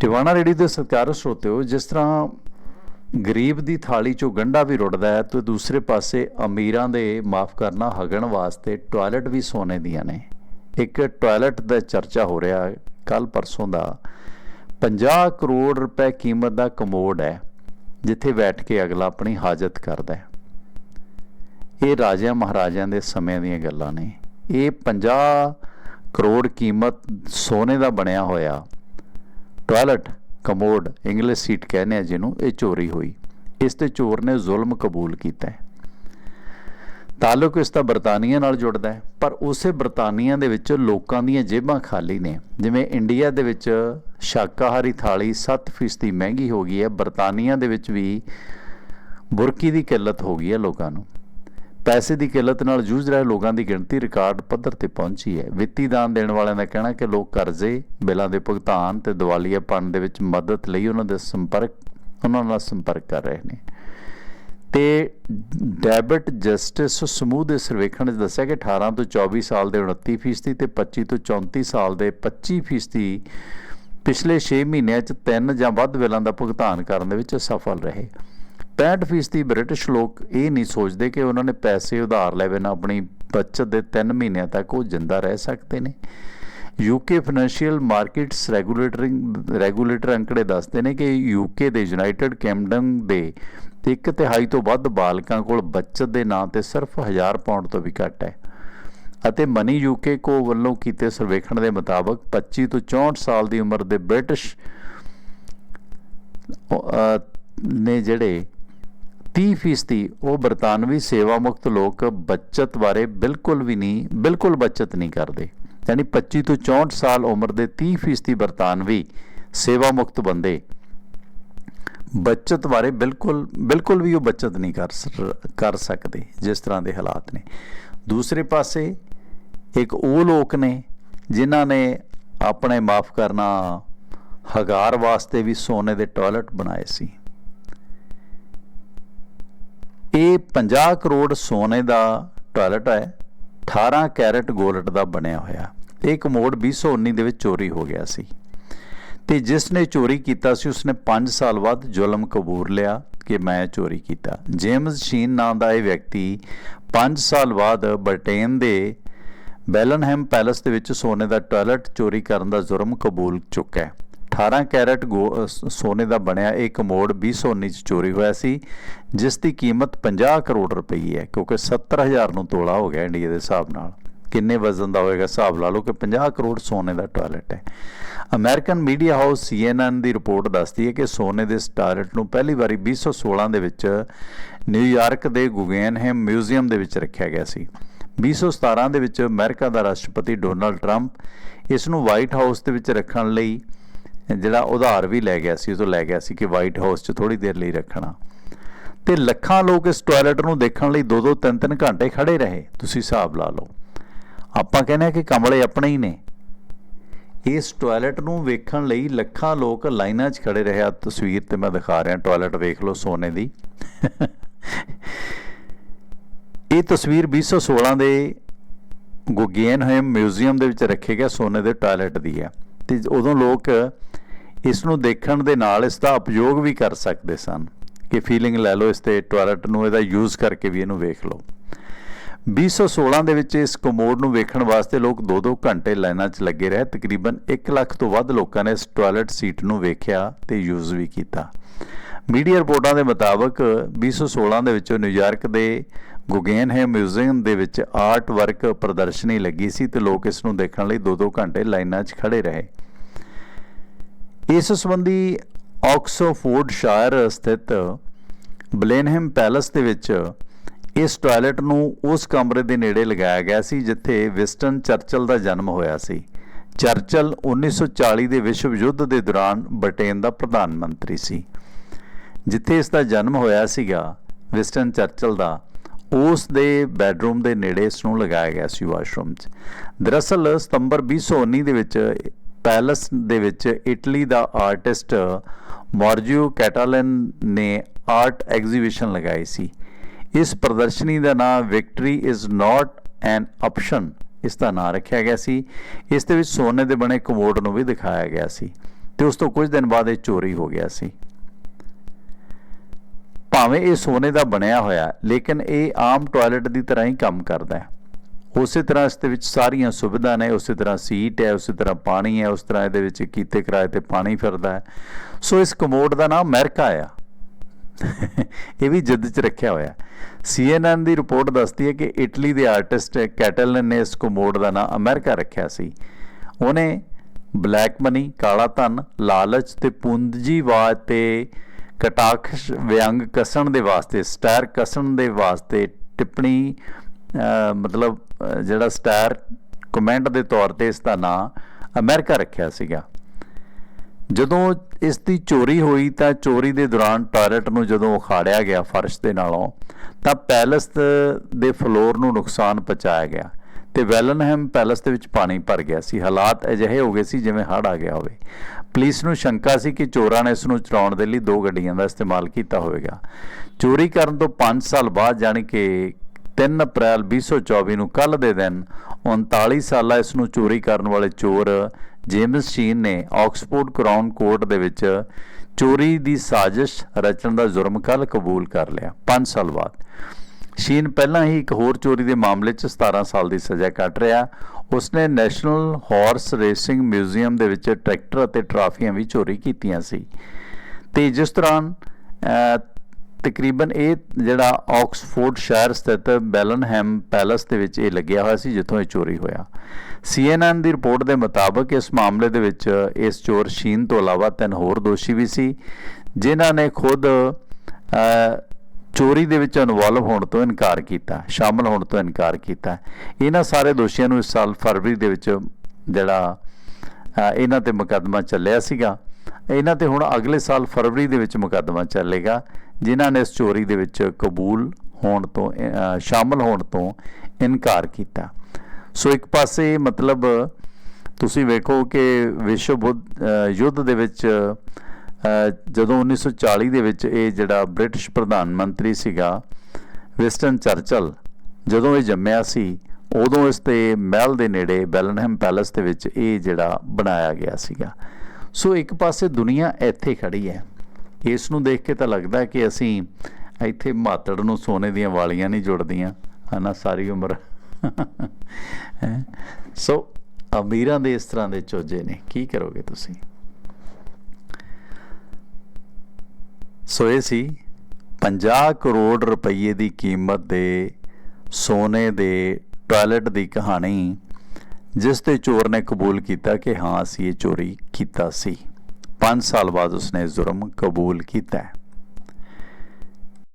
Tiwana ready ਦੇ ਸਤਿਕਾਰ ਸਰੋਤਿਓ, ਜਿਸ ਤਰ੍ਹਾਂ ਗਰੀਬ ਦੀ ਥਾਲੀ ਚੋਂ ਗੰਢਾ ਵੀ ਰੁੜਦਾ ਹੈ, ਤੇ ਦੂਸਰੇ ਪਾਸੇ ਅਮੀਰਾਂ ਦੇ ਮਾਫ ਕਰਨਾ ਹਗਣ ਵਾਸਤੇ ਟਾਇਲਟ ਵੀ ਸੋਨੇ ਦੀਆਂ ਨੇ। ਇੱਕ ਟਾਇਲਟ ਦਾ ਚਰਚਾ ਹੋ ਰਿਹਾ ਕੱਲ ਪਰਸੋਂ ਦਾ 50 ਕਰੋੜ ਰੁਪਏ ਕੀਮਤ ਦਾ ਕਮੋਡ ਹੈ, ਜਿੱਥੇ ਬੈਠ ਕੇ ਅਗਲਾ ਆਪਣੀ ਹਾਜਤ ਕਰਦਾ ਹੈ। ਇਹ ਰਾਜਿਆਂ ਮਹਾਰਾਜਿਆਂ ਦੇ ਸਮੇਂ ਦੀਆਂ ਗੱਲਾਂ ਨੇ। ਇਹ 50 ਕਰੋੜ ਕੀਮਤ ਸੋਨੇ ਦਾ ਬਣਿਆ ਹੋਇਆ ਟਾਇਲਟ, ਕਮੋਡ, ਇੰਗਲਿਸ਼ ਸੀਟ ਕਹਿੰਦੇ ਆ ਜਿਹਨੂੰ, ਇਹ ਚੋਰੀ ਹੋਈ। ਇਸ ਤੇ ਚੋਰ ਨੇ ਜ਼ੁਲਮ ਕਬੂਲ ਕੀਤਾ ਹੈ। ਤਾਲੁਕ ਇਸ ਦਾ ਬਰਤਾਨੀਆ ਨਾਲ ਜੁੜਦਾ ਹੈ, ਪਰ ਉਸੇ ਬਰਤਾਨੀਆ ਦੇ ਵਿੱਚ ਲੋਕਾਂ ਦੀਆਂ ਜੇਬਾਂ ਖਾਲੀ ਨੇ। ਜਿਵੇਂ ਇੰਡੀਆ ਦੇ ਵਿੱਚ ਸ਼ਾਕਾਹਾਰੀ ਥਾਲੀ 7% ਮਹਿੰਗੀ ਹੋ ਗਈ ਹੈ, ਬਰਤਾਨੀਆ ਦੇ ਵਿੱਚ ਵੀ ਬੁਰਕੀ ਦੀ ਕਿੱਲਤ ਹੋ ਗਈ ਹੈ ਲੋਕਾਂ ਨੂੰ। ਪੈਸੇ ਦੀ ਕਿੱਲਤ ਨਾਲ ਜੂਝ ਰਹੇ ਲੋਕਾਂ ਦੀ ਗਿਣਤੀ ਰਿਕਾਰਡ ਪੱਧਰ ਤੇ ਪਹੁੰਚੀ ਹੈ। ਵਿੱਤੀ ਦਾਨ ਦੇਣ ਵਾਲਿਆਂ ਦਾ ਕਹਿਣਾ ਕਿ ਲੋਕ ਕਰਜ਼ੇ, ਬਿੱਲਾਂ ਦੇ ਭੁਗਤਾਨ ਤੇ ਦਿਵਾਲੀਆਪਣ ਦੇ ਵਿੱਚ ਮਦਦ ਲਈ ਉਹਨਾਂ ਦੇ ਸੰਪਰਕ, ਉਹਨਾਂ ਨਾਲ ਸੰਪਰਕ ਕਰ ਰਹੇ ਨੇ। ਤੇ ਡੈਬਿਟ ਜਸਟਿਸ ਸਮੂਹ ਦੇ ਸਰਵੇਖਣ 'ਚ ਦੱਸਿਆ ਕਿ 18 ਤੋਂ 24 ਸਾਲ ਦੇ 29% ਤੇ 25 ਤੋਂ 34 ਸਾਲ ਦੇ 25% ਪਿਛਲੇ 6 ਮਹੀਨਿਆਂ 'ਚ ਤਿੰਨ ਜਾਂ ਵੱਧ ਬਿੱਲਾਂ ਦਾ ਭੁਗਤਾਨ ਕਰਨ ਦੇ ਵਿੱਚ ਸਫਲ ਰਹੇ। 65% ਬ੍ਰਿਟਿਸ਼ ਲੋਕ ਇਹ ਨਹੀਂ ਸੋਚਦੇ ਕਿ ਉਹਨਾਂ ਨੇ ਪੈਸੇ ਉਧਾਰ ਲੈ ਬਿਨਾਂ ਆਪਣੀ ਬਚਤ ਦੇ 3 ਮਹੀਨਿਆਂ ਤੱਕ ਉਹ ਜਿੰਦਾ ਰਹਿ ਸਕਦੇ ਨੇ। ਯੂਕੇ ਫਾਈਨੈਂਸ਼ੀਅਲ ਮਾਰਕੀਟਸ ਰੈਗੂਲੇਟਰਿੰਗ, ਰੈਗੂਲੇਟਰ ਅੰਕੜੇ ਦੱਸਦੇ ਨੇ ਕਿ ਯੂਕੇ ਦੇ ਯੂਨਾਈਟਿਡ ਕਿੰਗਡਮ ਦੇ ਇੱਕ ਤਿਹਾਈ ਤੋਂ ਵੱਧ ਬਾਲਕਾਂ ਕੋਲ ਬਚਤ ਦੇ ਨਾਂ ਤੇ ਸਿਰਫ 1000 ਪਾਉਂਡ ਤੋਂ ਵੀ ਘੱਟ ਹੈ ਅਤੇ ਮਨੀ ਯੂਕੇ ਕੋ ਵੱਲੋਂ ਕੀਤੇ ਸਰਵੇਖਣ ਦੇ ਮੁਤਾਬਕ 25 ਤੋਂ 64 ਸਾਲ ਦੀ ਉਮਰ ਦੇ ਬ੍ਰਿਟਿਸ਼ ਨੇ ਜਿਹੜੇ 30% ਉਹ ਬਰਤਾਨਵੀ ਸੇਵਾ ਮੁਕਤ ਲੋਕ ਬਚਤ ਬਾਰੇ ਬਿਲਕੁਲ ਵੀ ਨਹੀਂ, ਬਿਲਕੁਲ ਬਚਤ ਨਹੀਂ ਕਰਦੇ। ਯਾਨੀ 25 ਤੋਂ 64 ਸਾਲ ਉਮਰ ਦੇ 30% ਬਰਤਾਨਵੀ ਸੇਵਾ ਮੁਕਤ ਬੰਦੇ ਬਚਤ ਬਾਰੇ ਬਿਲਕੁਲ ਬਿਲਕੁਲ ਵੀ ਉਹ ਬਚਤ ਨਹੀਂ ਕਰ ਕਰ ਸਕਦੇ ਜਿਸ ਤਰ੍ਹਾਂ ਦੇ ਹਾਲਾਤ ਨੇ। ਦੂਸਰੇ ਪਾਸੇ ਇੱਕ ਉਹ ਲੋਕ ਨੇ ਜਿਨ੍ਹਾਂ ਨੇ ਆਪਣੇ ਮਾਫ ਕਰਨਾ ਹਗਾਰ ਵਾਸਤੇ ਵੀ ਸੋਨੇ ਦੇ ਟਾਇਲਟ ਬਣਾਏ ਸੀ। ਇਹ 50 ਕਰੋੜ ਸੋਨੇ ਦਾ ਟਾਇਲਟ ਹੈ 18 ਕੈਰਟ 골ਡ ਦਾ ਬਣਿਆ ਹੋਇਆ। ਇਹ ਕਮੋਡ 2019 ਦੇ ਵਿੱਚ ਚੋਰੀ ਹੋ ਗਿਆ ਸੀ। ਤੇ ਜਿਸ ਨੇ ਚੋਰੀ ਕੀਤਾ ਸੀ, ਉਸਨੇ 5 ਸਾਲ ਬਾਅਦ ਜ਼ੁਲਮ ਕਬੂਰ ਲਿਆ ਕਿ ਮੈਂ ਚੋਰੀ ਕੀਤਾ। ਜੇਮਸ ਸ਼ੀਨ ਨਾਂ ਦਾ ਇਹ ਵਿਅਕਤੀ 5 ਸਾਲ ਬਾਅਦ ਬ੍ਰਿਟੇਨ ਦੇ ਬੈਲਨਹੈਮ ਪੈਲਸ ਦੇ ਵਿੱਚ ਸੋਨੇ ਦਾ ਟਾਇਲਟ ਚੋਰੀ ਕਰਨ ਦਾ ਜੁਰਮ ਕਬੂਲ ਚੁੱਕਾ ਹੈ। 18 ਕੈਰਟ ਗੋ- ਸੋਨੇ ਦਾ ਬਣਿਆ ਇਹ ਕਮੋਡ 2019 ਚ ਚੋਰੀ ਹੋਇਆ ਸੀ, ਜਿਸ ਦੀ ਕੀਮਤ 50 ਕਰੋੜ ਰੁਪਈ ਹੈ, ਕਿਉਂਕਿ 70000 ਨੂੰ ਤੋਲਾ ਹੋ ਗਿਆ ਇੰਡੀਆ ਦੇ ਹਿਸਾਬ ਨਾਲ। ਕਿੰਨੇ ਵਜ਼ਨ ਦਾ ਹੋਏਗਾ ਹਿਸਾਬ ਲਾ ਲਓ ਕਿ 50 ਕਰੋੜ ਸੋਨੇ ਦਾ ਟਾਇਲਟ ਹੈ। ਅਮਰੀਕਨ ਮੀਡੀਆ ਹਾਊਸ CNN ਦੀ ਰਿਪੋਰਟ ਦੱਸਦੀ ਹੈ ਕਿ ਸੋਨੇ ਦੇ ਇਸ ਟਾਇਲਟ ਨੂੰ ਪਹਿਲੀ ਵਾਰੀ 2016 ਦੇ ਵਿੱਚ ਨਿਊਯਾਰਕ ਦੇ ਗੁਗੇਨਹੈਮ ਮਿਊਜ਼ੀਅਮ ਦੇ ਵਿੱਚ ਰੱਖਿਆ ਗਿਆ ਸੀ। 2017 ਦੇ ਵਿੱਚ ਅਮਰੀਕਾ ਦਾ ਰਾਸ਼ਟਰਪਤੀ ਡੋਨਲਡ ਟਰੰਪ ਇਸ ਨੂੰ ਵਾਈਟ ਹਾਊਸ ਦੇ ਵਿੱਚ ਰੱਖਣ ਲਈ ਜਿਹੜਾ ਉਧਾਰ ਵੀ ਲੈ ਗਿਆ ਸੀ ਉਹ ਤੋਂ ਲੈ ਗਿਆ ਸੀ ਕਿ ਵਾਈਟ ਹਾਊਸ 'ਚ ਥੋੜੀ ਦੇਰ ਲਈ ਰੱਖਣਾ। ਤੇ ਲੱਖਾਂ ਲੋਕ ਇਸ ਟਾਇਲਟ ਨੂੰ ਦੇਖਣ ਲਈ 2-2 3-3 ਘੰਟੇ ਖੜੇ ਰਹੇ। ਤੁਸੀਂ ਹਿਸਾਬ ਲਾ ਲਓ। ਆਪਾਂ ਕਹਿੰਦੇ ਆ ਕਿ ਕਮਲੇ ਆਪਣੇ ਹੀ ਨੇ। ਇਸ ਟਾਇਲਟ ਨੂੰ ਵੇਖਣ ਲਈ ਲੱਖਾਂ ਲੋਕ ਲਾਈਨਾਂ 'ਚ ਖੜੇ ਰਹੇ। ਆ ਤਸਵੀਰ ਤੇ ਮੈਂ ਦਿਖਾ ਰਿਹਾ ਟਾਇਲਟ ਵੇਖ ਲਓ ਸੋਨੇ ਦੀ। ਇਹ ਤਸਵੀਰ 2016 ਦੇ ਗੁਗੇਨਹੈਮ ਮਿਊਜ਼ੀਅਮ ਦੇ ਵਿੱਚ ਰੱਖੇ ਗਿਆ ਸੋਨੇ ਦੇ ਟਾਇਲਟ ਦੀ ਹੈ। ਤੇ ਉਦੋਂ ਲੋਕ ਇਸ ਨੂੰ ਦੇਖਣ ਦੇ ਨਾਲ ਇਸ ਦਾ ਉਪਯੋਗ ਵੀ ਕਰ ਸਕਦੇ ਸਨ ਕਿ ਫੀਲਿੰਗ ਲੈ ਲਓ ਇਸ ਤੇ ਟਾਇਲਟ ਨੂੰ ਇਹਦਾ ਯੂਜ਼ ਕਰਕੇ ਵੀ ਇਹਨੂੰ ਵੇਖ ਲਓ। 2016 ਦੇ ਵਿੱਚ ਇਸ ਕਮੋਡ ਨੂੰ ਵੇਖਣ ਵਾਸਤੇ ਲੋਕ 2-2 ਘੰਟੇ ਲਾਈਨਾਂ 'ਚ ਲੱਗੇ ਰਹੇ। ਤਕਰੀਬਨ 1 ਲੱਖ ਤੋਂ ਵੱਧ ਲੋਕਾਂ ਨੇ ਇਸ ਟਾਇਲਟ ਸੀਟ ਨੂੰ ਵੇਖਿਆ ਤੇ ਯੂਜ਼ ਵੀ ਕੀਤਾ। ਮੀਡੀਆ ਰਿਪੋਰਟਾਂ ਦੇ ਮੁਤਾਬਕ 2016 ਦੇ ਵਿੱਚ ਨਿਊਯਾਰਕ ਦੇ ਗੁਗੇਨਹੈਮ ਮਿਊਜ਼ੀਅਮ ਦੇ ਵਿੱਚ ਆਰਟ ਵਰਕ ਪ੍ਰਦਰਸ਼ਨੀ ਲੱਗੀ ਸੀ ਤੇ ਲੋਕ ਇਸ ਨੂੰ ਦੇਖਣ ਲਈ 2-2 ਘੰਟੇ ਲਾਈਨਾਂ 'ਚ ਖੜੇ ਰਹੇ। ਇਸ ਸੰਬੰਧੀ ਆਕਸਫੋਰਡ ਸ਼ਾਇਰ ਸਥਿਤ ਬਲੇਨਹੈਮ ਪੈਲਸ ਦੇ ਵਿੱਚ ਇਸ ਟਾਇਲਟ ਨੂੰ ਉਸ ਕਮਰੇ ਦੇ ਨੇੜੇ ਲਗਾਇਆ ਗਿਆ ਸੀ, ਜਿੱਥੇ ਵਿਸਟਨ ਚਰਚਲ ਦਾ ਜਨਮ ਹੋਇਆ ਸੀ। ਚਰਚਲ 1940 ਦੇ ਵਿਸ਼ਵ ਯੁੱਧ ਦੇ ਦੌਰਾਨ ਬ੍ਰਿਟੇਨ ਦਾ ਪ੍ਰਧਾਨ ਮੰਤਰੀ ਸੀ। ਜਿੱਥੇ ਇਸ ਦਾ ਜਨਮ ਹੋਇਆ ਸੀਗਾ, ਵਿਸਟਨ ਚਰਚਲ ਦਾ, ਉਸ ਦੇ ਬੈੱਡਰੂਮ ਦੇ ਨੇੜੇ ਇਸ ਨੂੰ ਲਗਾਇਆ ਗਿਆ ਸੀ ਵਾਸ਼ਰੂਮ 'ਚ। ਦਰਅਸਲ ਸਤੰਬਰ 2019 ਦੇ ਵਿੱਚ ਪੈਲਸ ਦੇ ਵਿੱਚ ਇਟਲੀ ਦਾ ਆਰਟਿਸਟ ਮਾਰਜੀਓ ਕੈਟਾਲਨ ਨੇ ਆਰਟ ਐਗਜ਼ੀਬਿਸ਼ਨ ਲਗਾਈ ਸੀ। ਇਸ ਪ੍ਰਦਰਸ਼ਨੀ ਦਾ ਨਾਮ victory is not an option ਇਸ ਦਾ ਨਾਮ ਰੱਖਿਆ ਗਿਆ ਸੀ। ਇਸ ਦੇ ਵਿੱਚ ਸੋਨੇ ਦੇ ਬਣੇ ਕਮੋਡ ਨੂੰ ਵੀ ਦਿਖਾਇਆ ਗਿਆ ਸੀ ਤੇ ਉਸ ਤੋਂ ਕੁਝ ਦਿਨ ਬਾਅਦ ਇਹ ਚੋਰੀ ਹੋ ਗਿਆ ਸੀ। ਭਾਵੇਂ ਇਹ ਸੋਨੇ ਦਾ ਬਣਿਆ ਹੋਇਆ, ਲੇਕਿਨ ਇਹ ਆਮ ਟਾਇਲਟ ਦੀ ਤਰ੍ਹਾਂ ਹੀ ਕੰਮ ਕਰਦਾ ਹੈ। ਉਸੇ ਤਰ੍ਹਾਂ ਇਸ ਦੇ ਵਿੱਚ ਸਾਰੀਆਂ ਸੁਵਿਧਾ ਨੇ, ਉਸੇ ਤਰ੍ਹਾਂ ਸੀਟ ਹੈ, ਉਸੇ ਤਰ੍ਹਾਂ ਪਾਣੀ ਹੈ, ਉਸ ਤਰ੍ਹਾਂ ਇਹਦੇ ਵਿੱਚ ਕੀਤੇ ਕਿਰਾਏ ਤੇ ਪਾਣੀ ਫਿਰਦਾ ਹੈ। ਸੋ ਇਸ ਕਮੋਡ ਦਾ ਨਾਮ ਅਮਰੀਕਾ ਆ। ਇਹ ਵੀ ਜਿੱਦ 'ਚ ਰੱਖਿਆ ਹੋਇਆ। CNN ਦੀ ਰਿਪੋਰਟ ਦੱਸਦੀ ਹੈ ਕਿ ਇਟਲੀ ਦੇ ਆਰਟਿਸਟ ਕੈਟਲਨ ਨੇ ਇਸ ਕਮੋਡ ਦਾ ਨਾਮ ਅਮਰੀਕਾ ਰੱਖਿਆ ਸੀ। ਉਹਨੇ ਬਲੈਕ ਮਨੀ, ਕਾਲਾ ਧਨ, ਲਾਲਚ ਤੇ ਪੂੰਜੀਵਾਦ ਤੇ ਕਟਾਖਸ਼ ਵਿਅੰਗ ਕਸਣ ਦੇ ਵਾਸਤੇ, ਸਟਾਰ ਕਸਣ ਦੇ ਵਾਸਤੇ ਟਿੱਪਣੀ ਮਤਲਬ ਜਿਹੜਾ ਸਟਾਰ ਕਮੈਂਟ ਦੇ ਤੌਰ ਤੇ ਇਸ ਦਾ ਨਾਂ ਅਮਰੀਕਾ ਰੱਖਿਆ ਸੀਗਾ। ਜਦੋਂ ਇਸ ਦੀ ਚੋਰੀ ਹੋਈ ਤਾਂ ਚੋਰੀ ਦੇ ਦੌਰਾਨ ਟਾਇਲਟ ਨੂੰ ਜਦੋਂ ਉਖਾੜਿਆ ਗਿਆ ਫਰਸ਼ ਦੇ ਨਾਲੋਂ, ਤਾਂ ਪੈਲਸ ਦੇ ਫਲੋਰ ਨੂੰ ਨੁਕਸਾਨ ਪਹੁੰਚਾਇਆ ਗਿਆ ਤੇ ਵੈਲਨਹੈਮ ਪੈਲਸ ਦੇ ਵਿੱਚ ਪਾਣੀ ਭਰ ਗਿਆ ਸੀ। ਹਾਲਾਤ ਅਜਿਹੇ ਹੋ ਗਏ ਸੀ ਜਿਵੇਂ ਹੜ੍ਹ ਆ ਗਿਆ ਹੋਵੇ। ਪੁਲਿਸ ਨੂੰ ਸ਼ੰਕਾ ਸੀ ਕਿ ਚੋਰਾਂ ਨੇ ਇਸ ਨੂੰ ਚਰਾਉਣ ਦੇ ਲਈ ਦੋ ਗੱਡੀਆਂ ਦਾ ਇਸਤੇਮਾਲ ਕੀਤਾ ਹੋਵੇਗਾ। ਚੋਰੀ ਕਰਨ ਤੋਂ 5 ਸਾਲ ਬਾਅਦ ਜਾਣੀ ਕਿ 3 ਅਪ੍ਰੈਲ 2024 ਨੂੰ ਕੱਲ ਦੇ ਦਿਨ 39 ਸਾਲਾ ਇਸ ਨੂੰ ਚੋਰੀ ਕਰਨ ਵਾਲੇ ਚੋਰ ਜੇਮਸ ਸ਼ੀਨ ਨੇ ਆਕਸਫੋਰਡ ਕਰਾਊਨ ਕੋਰਟ ਦੇ ਵਿੱਚ ਚੋਰੀ ਦੀ ਸਾਜ਼ਿਸ਼ ਰਚਣ ਦਾ ਜੁਰਮ ਕੱਲ ਕਬੂਲ ਕਰ ਲਿਆ 5 ਸਾਲ ਬਾਅਦ। ਸ਼ੀਨ ਪਹਿਲਾਂ ਹੀ ਇੱਕ ਹੋਰ ਚੋਰੀ ਦੇ ਮਾਮਲੇ 'ਚ 17 ਸਾਲ ਦੀ ਸਜ਼ਾ ਕੱਟ ਰਿਹਾ। ਉਸਨੇ ਨੈਸ਼ਨਲ ਹਾਰਸ ਰੇਸਿੰਗ ਮਿਊਜ਼ੀਅਮ ਦੇ ਵਿੱਚ ਟਰੈਕਟਰ ਅਤੇ ਟਰਾਫੀਆਂ ਵੀ ਚੋਰੀ ਕੀਤੀਆਂ ਸੀ। ਤੇ ਜਿਸ ਦੌਰਾਨ ਤਕਰੀਬਨ ਇਹ ਜਿਹੜਾ ਆਕਸਫੋਰਡ ਸ਼ਹਿਰ ਸਥਿਤ ਬੈਲਨਹੈਮ ਪੈਲਸ ਦੇ ਵਿੱਚ ਇਹ ਲੱਗਿਆ ਹੋਇਆ ਸੀ, ਜਿੱਥੋਂ ਇਹ ਚੋਰੀ ਹੋਇਆ। CNN ਦੀ ਰਿਪੋਰਟ ਦੇ ਮੁਤਾਬਕ ਇਸ ਮਾਮਲੇ ਦੇ ਵਿੱਚ ਇਸ ਚੋਰ ਸ਼ੀਨ ਤੋਂ ਇਲਾਵਾ ਤਿੰਨ ਹੋਰ ਦੋਸ਼ੀ ਵੀ ਸੀ, ਜਿਨ੍ਹਾਂ ਨੇ ਖੁਦ ਚੋਰੀ ਦੇ ਵਿੱਚ ਇਨਵੋਲਵ ਹੋਣ ਤੋਂ ਇਨਕਾਰ ਕੀਤਾ, ਸ਼ਾਮਲ ਹੋਣ ਤੋਂ ਇਨਕਾਰ ਕੀਤਾ। ਇਹਨਾਂ ਸਾਰੇ ਦੋਸ਼ੀਆਂ ਨੂੰ ਇਸ ਸਾਲ ਫਰਵਰੀ ਦੇ ਵਿੱਚ ਜਿਹੜਾ ਇਹਨਾਂ ਤੇ ਮੁਕੱਦਮਾ ਚੱਲਿਆ ਸੀਗਾ। ਇਹਨਾਂ ਤੇ ਹੁਣ ਅਗਲੇ ਸਾਲ ਫਰਵਰੀ ਦੇ ਵਿੱਚ ਮੁਕੱਦਮਾ ਚੱਲੇਗਾ। ਜਿਨ੍ਹਾਂ ਨੇ ਇਸ ਚੋਰੀ ਦੇ ਵਿੱਚ ਕਬੂਲ ਹੋਣ ਤੋਂ ਅ, ਸ਼ਾਮਲ ਹੋਣ ਤੋਂ ਇਨਕਾਰ ਕੀਤਾ। ਸੋ ਇੱਕ ਪਾਸੇ ਮਤਲਬ ਤੁਸੀਂ ਵੇਖੋ ਕਿ ਵਿਸ਼ਵ ਬੁੱਧ- ਯੁੱਧ ਦੇ ਵਿੱਚ ਅ, ਜਦੋਂ 1940 ਦੇ ਵਿੱਚ ਇਹ ਜਿਹੜਾ ਬ੍ਰਿਟਿਸ਼ ਪ੍ਰਧਾਨ ਮੰਤਰੀ ਸੀਗਾ ਵਿਸਟਨ ਚਰਚਲ ਜਦੋਂ ਇਹ ਜੰਮਿਆ ਸੀ ਉਦੋਂ ਇਸ ਤੇ ਮਹਿਲ ਦੇ ਨੇੜੇ ਬੈਲਨਹਮ ਪੈਲਸ ਦੇ ਵਿੱਚ ਇਹ ਜਿਹੜਾ ਬਣਾਇਆ ਗਿਆ ਸੀਗਾ। ਸੋ ਇੱਕ ਪਾਸੇ ਦੁਨੀਆ ਇੱਥੇ ਖੜੀ ਹੈ। ਇਸ ਨੂੰ ਦੇਖ ਕੇ ਤਾਂ ਲੱਗਦਾ ਕਿ ਅਸੀਂ ਇੱਥੇ ਮਾਤੜ ਨੂੰ ਸੋਨੇ ਦੀਆਂ ਵਾਲੀਆਂ ਨਹੀਂ ਜੁੜਦੀਆਂ। ਹਨਾ, ਸਾਰੀ ਉਮਰ। ਹੈਂ। ਸੋ ਅਮੀਰਾਂ ਦੇ ਇਸ ਤਰ੍ਹਾਂ ਦੇ ਚੋਜੇ ਨੇ। ਕੀ ਕਰੋਗੇ ਤੁਸੀਂ? ਸੋ ਇਹ ਸੀ 50 ਕਰੋੜ ਰੁਪਏ ਦੀ ਕੀਮਤ ਦੇ ਸੋਨੇ ਦੇ ਟਾਇਲਟ ਦੀ ਕਹਾਣੀ, ਜਿਸ ਤੇ ਚੋਰ ਨੇ ਕਬੂਲ ਕੀਤਾ ਕਿ ਹਾਂ, ਅਸੀਂ ਇਹ ਚੋਰੀ ਕੀਤਾ ਸੀ। 5 ਸਾਲ ਬਾਅਦ ਉਸਨੇ ਜ਼ੁਰਮ ਕਬੂਲ ਕੀਤਾ